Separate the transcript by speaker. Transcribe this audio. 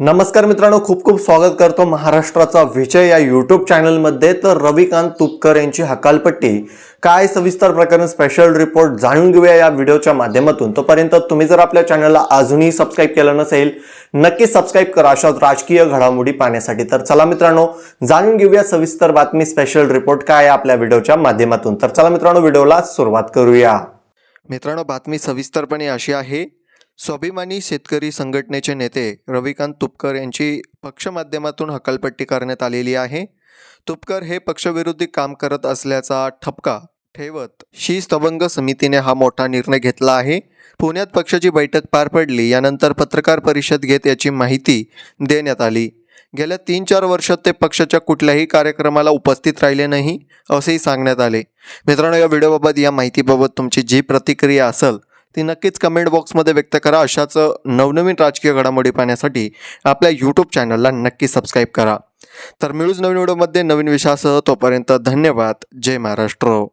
Speaker 1: नमस्कार मित्रांनो खूप खूप स्वागत करतो महाराष्ट्राचा विजय या यूट्यूब चॅनलमध्ये तर रविकांत तुपकर यांची हकालपट्टी. काय सविस्तर प्रकरण स्पेशल रिपोर्ट जाणून घेऊया या व्हिडिओच्या माध्यमातून. तोपर्यंत तुम्ही जर आपल्या चॅनलला अजूनही सबस्क्राईब केलं नसेल नक्की सबस्क्राईब करा. अशा राजकीय घडामोडी पाहण्यासाठी. तर चला मित्रांनो जाणून घेऊया सविस्तर बातमी स्पेशल रिपोर्ट काय आहे आपल्या व्हिडिओच्या माध्यमातून. तर चला मित्रांनो व्हिडिओला सुरुवात करूया. मित्रांनो बातमी सविस्तरपणे अशी आहे. स्वाभिमानी शेतकरी संघटनेचे नेते रविकांत तुपकर यांची पक्ष माध्यमातून हकालपट्टी करण्यात आलेली आहे. तुपकर हे पक्षविरोधी काम करत असल्याचा ठपका ठेवत शिस्तभंग समितीने हा मोठा निर्णय घेतला आहे. पुण्यात पक्षाची बैठक पार पडली यानंतर पत्रकार परिषद घेत याची माहिती देण्यात आली. गेल्या तीन चार वर्षात ते पक्षाच्या कुठल्याही कार्यक्रमाला उपस्थित राहिले नाही असेही सांगण्यात आले. मित्रांनो या व्हिडिओबाबत या माहितीबाबत तुमची जी प्रतिक्रिया असेल ती नक्कीच कमेंट बॉक्समध्ये व्यक्त करा. अशाच नवनवीन राजकीय घडामोडी पाहण्यासाठी आपल्या यूट्यूब चॅनलला नक्की सबस्क्राईब करा. तर मिळूच नवीन व्हिडिओमध्ये नवीन विषयासह तोपर्यंत धन्यवाद. जय महाराष्ट्र.